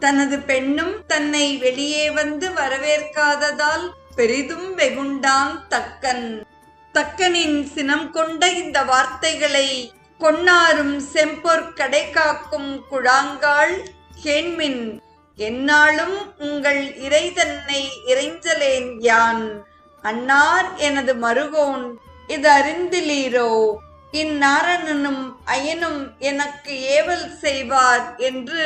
தனது பெண்ணும் தன்னை வெளியே வந்து வரவேற்காததால் பெரிதும் வெகுண்டான் தக்கன். தக்கனின் சினம் கொண்ட இந்த வார்த்தைகளை கொன்னாரும் செம்பொற் கடை காக்கும் குழாங்காள் கேண்மின். என்னாலும் உங்கள் இறை தன்னை இறைஞ்சலேன் யான். அன்னார் எனது மருகோன் இது அறிந்திலீரோ? இந்நாரணனும் அயனும் எனக்கு ஏவல் செய்வார் என்று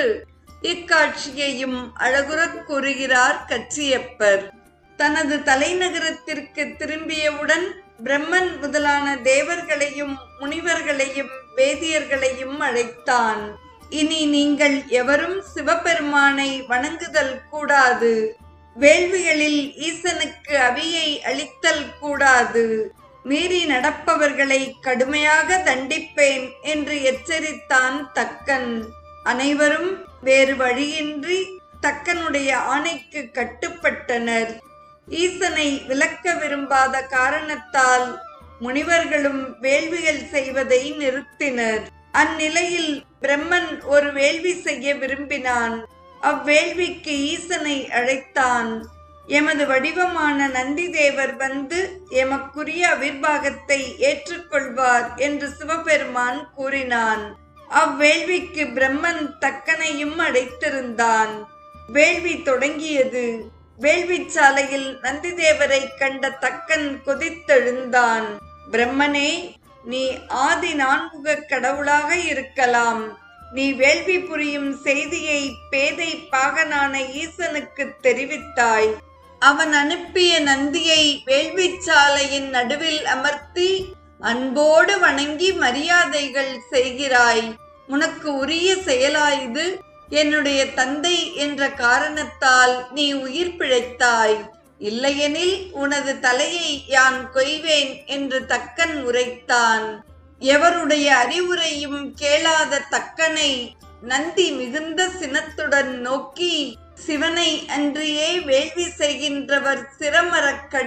இக்காட்சியையும் அழகுறக் கூறுகிறார் கச்சியப்பர். தனது தலைநகரத்திற்கு திரும்பியவுடன் பிரம்மன் முதலான தேவர்களையும் முனிவர்களையும் வேதியர்களையும் அழைத்தான். இனி நீங்கள் எவரும் சிவபெருமானை வணங்குதல் கூடாது. வேள்விகளில் ஈசனுக்கு அவியை அளித்தல் கூடாது. மீறி நடப்பவர்களை கடுமையாக தண்டிப்பேன் என்று எச்சரித்தான் தக்கன். அனைவரும் வேறு வழியின்றி தக்கனுடைய ஆணைக்கு கட்டுப்பட்டனர். ஈசனை விலக்க விரும்பாத காரணத்தால் முனிவர்களும் வேள்விகள் செய்வதை நிறுத்தினர். அந்நிலையில் பிரம்மன் ஒரு வேள்வி செய்ய விரும்பினான். அவ்வேள்விக்கு ஈசனை அழைத்தான். எமது வடிவமான நந்திதேவர் வந்து எமக்குரிய அவிர்வாகத்தை ஏற்றுக்கொள்வார் என்று சிவபெருமான் கூறினான். அவ்வேள்விக்கு பிரம்மன் தக்கனையும் அடைத்திருந்தான். வேள்வி தொடங்கியது. வேள்விச்சாலையில் நந்திதேவரை கண்ட தக்கன் கொதித்தெழுந்தான். பிரம்மனே நீ ஆதி நான்முக கடவுளாக இருக்கலாம். நீ வேள்வி புரியும் செய்தியை பேதை பாகனான ஈசனுக்கு தெரிவித்தாய். அவன் அனுப்பிய நந்தியை வேள்விச்சாலையின் நடுவில் அமர்த்தி அன்போடு வணங்கி மரியாதைகள் செய்கிறாய். உனக்கு உரிய செயலாயுது என்னுடைய தந்தை என்ற காரணத்தால் நீ உயிர் பிழைத்தாய். இல்லையெனில் உனது தலையை யான் கொய்வேன் என்று தக்கன் உரைத்தான். எவருடைய அறிவுரையும் கேளாத தக்கனை நந்தி மிகுந்த சினத்துடன் நோக்கி சிவனை அன்றியே வேள்வி செய்கின்றவர் சிரமரக்கடி